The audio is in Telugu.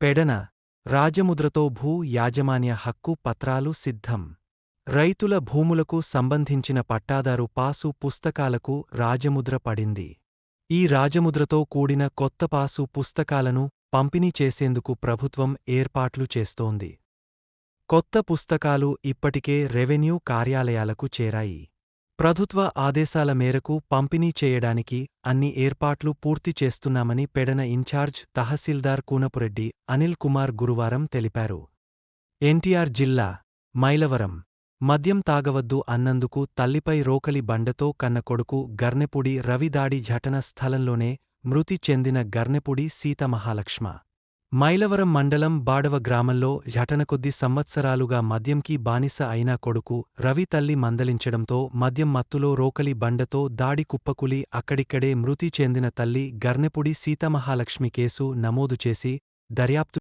పెడన రాజముద్రతో భూ యాజమాన్య హక్కు పత్రాలు సిద్ధం. రైతుల భూములకు సంబంధించిన పట్టాదారు పాసు పుస్తకాలకు రాజముద్ర పడింది. ఈ రాజముద్రతో కూడిన కొత్త పాసు పుస్తకాలను పంపిణీ చేసేందుకు ప్రభుత్వం ఏర్పాట్లు చేస్తోంది. కొత్త పుస్తకాలు ఇప్పటికే రెవెన్యూ కార్యాలయాలకు చేరాయి. ప్రభుత్వ ఆదేశాల మేరకు పంపిణీ చేయడానికి అన్ని ఏర్పాట్లు పూర్తి చేస్తున్నామని పెడన ఇన్ఛార్జ్ తహసీల్దార్ కూనపురెడ్డి అనిల్ కుమార్ గురువారం తెలిపారు. ఎన్టీఆర్ జిల్లా మైలవరం మద్యం తాగవద్దు అన్నందుకు తల్లిపై రోకలి బండతో కన్న కొడుకు గర్నెపుడి రవి దాడి ఘటన స్థలంలోనే మృతి చెందిన గర్నెపుడి సీతమహాలక్ష్మ మైలవరం మండలం బాడవ గ్రామంలో ఘటన కొద్ది సంవత్సరాలుగా మద్యంకి బానిస అయిన కొడుకు రవి తల్లి మందలించడంతో మద్యం మత్తులో రోకలి బండతో దాడి కుప్పకులి అక్కడిక్కడే మృతి చెందిన తల్లి గర్నెపుడి సీతమహాలక్ష్మి కేసు నమోదు చేసి దర్యాప్తు